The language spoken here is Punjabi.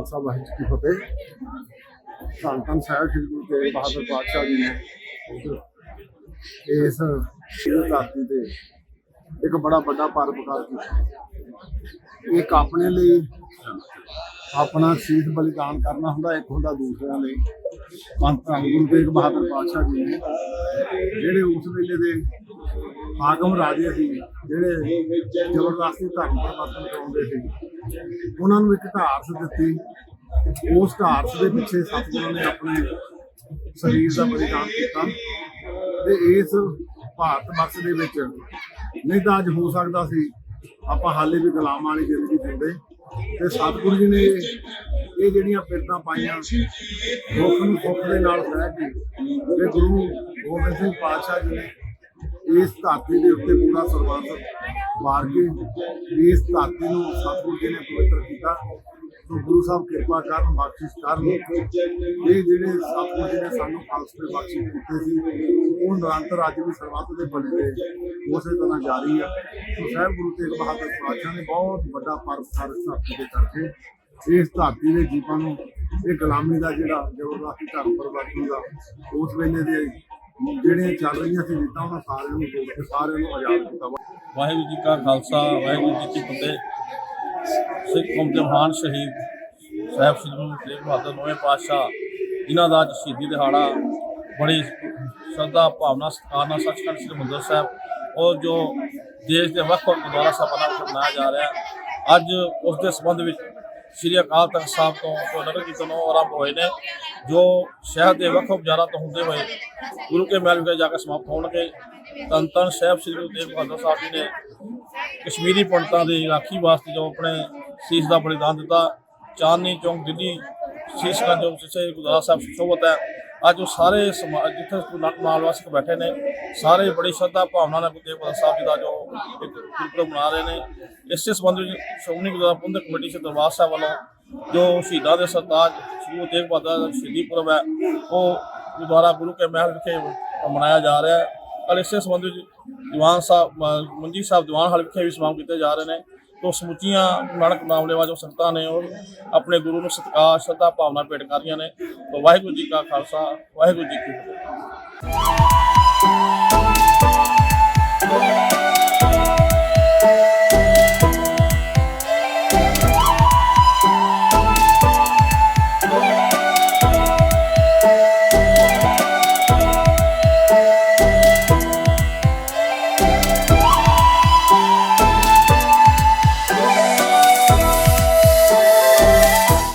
ਖਾਲਸਾ ਵਾਹਿਗੁਰੂ ਜੀ ਫਤਿਹ। ਧੰਨ ਧੰਨ ਸਾਹਿਬ, ਸ੍ਰੀ ਗੁਰੂ ਤੇਗ ਬਹਾਦਰ ਪਾਤਸ਼ਾਹ ਜੀ ਨੇ ਇਸ ਧਰਤੀ ਤੇ ਇੱਕ ਬੜਾ ਵੱਡਾ ਪਰਉਪਕਾਰ ਕੀਤਾ। ਇੱਕ ਆਪਣੇ ਲਈ ਆਪਣਾ ਸੀਸ ਬਲੀਦਾਨ ਕਰਨਾ ਹੁੰਦਾ, ਇੱਕ ਹੁੰਦਾ ਦੂਸਰਿਆਂ ਲਈ। ਪੰਥ ਧੰਨ ਗੁਰੂ ਤੇਗ ਬਹਾਦਰ ਪਾਤਸ਼ਾਹ ਜੀ ਨੇ, ਜਿਹੜੇ ਉਸ ਵੇਲੇ ਦੇ ਹਾਕਮ ਰਾਜੇ ਸੀ, ਜਿਹੜੇ ਜ਼ਬਰਦਸਤੀ ਧਰਮ ਪਰਿਵਰਤਨ ਕਰਾਉਂਦੇ ਸੀ, ਉਹਨਾਂ ਨੂੰ ਇੱਕ ਢਾਰਸ ਦਿੱਤੀ। ਉਸ ਢਾਰਸ ਦੇ ਪਿੱਛੇ ਸਤਿਗੁਰਾਂ ਨੇ ਆਪਣੇ ਸਰੀਰ ਦਾ ਬਲੀਦਾਨ ਕੀਤਾ ਤੇ ਇਸ ਭਾਰਤ ਵਰਸ਼ ਦੇ ਵਿੱਚ ਨਹੀਂ ਤਾਂ ਅੱਜ ਹੋ ਸਕਦਾ ਸੀ ਆਪਾਂ ਹਾਲੇ ਵੀ ਗੁਲਾਮਾਂ ਵਾਲੀ ਜ਼ਿੰਦਗੀ ਜਿਉਂਦੇ। ਤੇ ਸਤਿਗੁਰੂ ਜੀ ਨੇ ਇਹ ਜਿਹੜੀਆਂ ਪਿਰਤਾਂ ਪਾਈਆਂ, ਦੁੱਖ ਨੂੰ ਸੁੱਖ ਦੇ ਨਾਲ ਸਹਿ ਕੇ ਤੇ ਗੁਰੂ ਗੋਬਿੰਦ ਸਿੰਘ ਪਾਤਸ਼ਾਹ ਜੀ ਨੇ ਇਸ ਧਰਤੀ ਦੇ ਉੱਤੇ ਪੂਰਾ ਸਰਬੰਸ ਮਾਰ ਕੇ ਇਸ ਧਰਤੀ ਨੂੰ ਸਤਿਗੁਰੂ ਜੀ ਨੇ ਪਵਿੱਤਰ ਕੀਤਾ। ਗੁਰੂ ਸਾਹਿਬ ਕਿਰਪਾ ਕਰਨ, ਬਖਸ਼ਿਸ਼ ਕਰਨ। ਇਹ ਜਿਹੜੇ ਸਤਿਗੁਰੂ ਜੀ ਨੇ ਸਾਨੂੰ ਫਲਸਫੇ ਬਖਸ਼ਿਸ਼ ਕੀਤੇ ਸੀ, ਉਹ ਨਿਰੰਤਰ ਅੱਜ ਵੀ ਸਰਬੱਤ ਦੇ ਬਣੇ ਦੇ ਉਸੇ ਤਰ੍ਹਾਂ ਜਾਰੀ ਆ। ਸੋ ਸਾਹਿਬ, ਗੁਰੂ ਤੇਗ ਬਹਾਦਰ ਪਾਤਸ਼ਾਹ ਨੇ ਬਹੁਤ ਵੱਡਾ ਪਰਉਪਕਾਰ ਇਸ ਧਰਤੀ ਦੇ ਕਰਕੇ ਇਸ ਧਰਤੀ ਦੇ ਜੀਵਾਂ ਨੂੰ ਇਹ ਗੁਲਾਮੀ ਦਾ ਜਿਹੜਾ ਜ਼ਬਰਦਸਤੀ ਧਰਮ ਪਰਿਵਰਤਨ ਦਾ ਉਸ ਵੇਲੇ ਦੇ ਜਿਹੜੀਆਂ ਚੱਲ ਰਹੀਆਂ ਸੀ ਰੀਤਾਂ, ਉਹਨਾਂ ਸਾਰਿਆਂ ਨੂੰ ਤੋੜ ਕੇ ਸਾਰਿਆਂ ਨੂੰ ਆਜ਼ਾਦ ਕੀਤਾ। ਵਾਹਿਗੁਰੂ ਜੀ ਕਾ ਖਾਲਸਾ, ਵਾਹਿਗੁਰੂ ਜੀ ਕੀ ਫਤਿਹ। ਸਿੱਖ ਕੌਮ ਦੇ ਮਹਾਨ ਸ਼ਹੀਦ ਸਾਹਿਬ ਸ੍ਰੀ ਗੁਰੂ ਤੇਗ ਬਹਾਦਰ ਨੌਵੇਂ ਪਾਤਸ਼ਾਹ ਇਹਨਾਂ ਦਾ ਅੱਜ ਸ਼ਹੀਦੀ ਦਿਹਾੜਾ ਬੜੀ ਸ਼ਰਧਾ, ਭਾਵਨਾ, ਸਤਿਕਾਰ ਨਾਲ ਸੱਚਖੰਡ ਸ੍ਰੀ ਹਰਿਮੰਦਰ ਸਾਹਿਬ ਔਰ ਜੋ ਦੇਸ਼ ਦੇ ਵੱਖ ਵੱਖ ਗੁਰਦੁਆਰਾ ਸਾਹਿਬਾਨਾਂ ਵਿੱਚ ਮਨਾਇਆ ਜਾ ਰਿਹਾ ਹੈ। ਅੱਜ ਉਸ ਦੇ ਸੰਬੰਧ ਵਿੱਚ ਸ੍ਰੀ ਅਕਾਲ ਤਖਤ ਸਾਹਿਬ ਤੋਂ ਜੋ ਨਗਰ ਕੀਰਤਨ ਆਰੰਭ ਹੋਏ ਨੇ। ਜੋ ਸ਼ਹਿਰ ਦੇ ਵੱਖ ਵੱਖ ਬਾਜ਼ਾਰਾਂ ਤੋਂ ਹੁੰਦੇ ਹੋਏ ਗੁਰੂ ਕੇ ਮਹਿਲ ਵਿਖੇ ਜਾ ਕੇ ਸਮਾਪਤ ਹੋਣਗੇ। ਤਨ ਧੰਨ ਸਾਹਿਬ ਸ੍ਰੀ ਗੁਰੂ ਤੇਗ ਬਹਾਦਰ ਸਾਹਿਬ ਜੀ ਨੇ ਕਸ਼ਮੀਰੀ ਪੰਡਤਾਂ ਦੀ ਰਾਖੀ ਵਾਸਤੇ ਜੋ ਆਪਣੇ ਸੀਸ ਦਾ ਬਲੀਦਾਨ ਦਿੱਤਾ। ਚਾਂਦਨੀ ਚੌਂਕ, ਦਿੱਲੀ ਸੀਸ ਦਾ ਜੋ ਸਿੱਸੇ ਗੁਰਦੁਆਰਾ ਸਾਹਿਬ ਸੁਸ਼ੋਭਤ ਹੈ। ਅੱਜ ਉਹ ਸਾਰੇ ਸਮਾਜ ਜਿੱਥੇ ਨਾਲ ਵਾਸਕ ਬੈਠੇ ਨੇ, ਸਾਰੇ ਬੜੀ ਸ਼ਰਧਾ ਭਾਵਨਾ ਨਾਲ ਗੁਰੂ ਤੇਗ ਬਹਾਦਰ ਸਾਹਿਬ ਜੀ ਦਾ ਜੋ ਇੱਕ ਗੁਰਪੁਰਬ ਮਨਾ ਰਹੇ ਨੇ। ਇਸੇ ਸੰਬੰਧ ਵਿੱਚ ਸ਼੍ਰੋਮਣੀ ਗੁਰਦੁਆਰਾ ਪ੍ਰਬੰਧਕ ਕਮੇਟੀ ਸੇ ਦਰਬਾਰ ਸਾਹਿਬ ਵੱਲੋਂ ਜੋ ਸ਼ਹੀਦਾਂ ਦੇ ਸਰਤਾਜ ਗੁਰੂ ਤੇਗ ਬਹਾਦਰ ਸ਼ਹੀਦੀ ਪੁਰਬ ਹੈ। ਉਹ ਗੁਰਦੁਆਰਾ ਗੁਰੂ ਕੇ ਮਹਿਲ ਵਿਖੇ ਮਨਾਇਆ ਜਾ ਰਿਹਾ ਹੈ। ਔਰ ਇਸੇ ਸੰਬੰਧ ਵਿੱਚ ਦੀਵਾਨ ਸਾਹਿਬ ਮ- ਮੰਜੀ ਸਾਹਿਬ ਦੀਵਾਨ ਹਾਲ ਵਿਖੇ ਵੀ ਸਮਾਗਮ ਕੀਤੇ ਜਾ ਰਹੇ ਨੇ। ਤੋਂ ਸਮੁੱਚੀਆਂ ਨਾਨਕ ਨਾਮਲੇਵਾ ਜੋ ਸੰਗਤਾਂ ਨੇ ਉਹ ਆਪਣੇ ਗੁਰੂ ਨੂੰ ਸਤਿਕਾਰ ਸ਼ਰਧਾ, ਭਾਵਨਾ ਭੇਟ ਕਰ ਰਹੀਆਂ ਨੇ। ਵਾਹਿਗੁਰੂ ਜੀ ਕਾ ਖਾਲਸਾ, ਵਾਹਿਗੁਰੂ ਜੀ ਕੀ ਫਤਿਹ।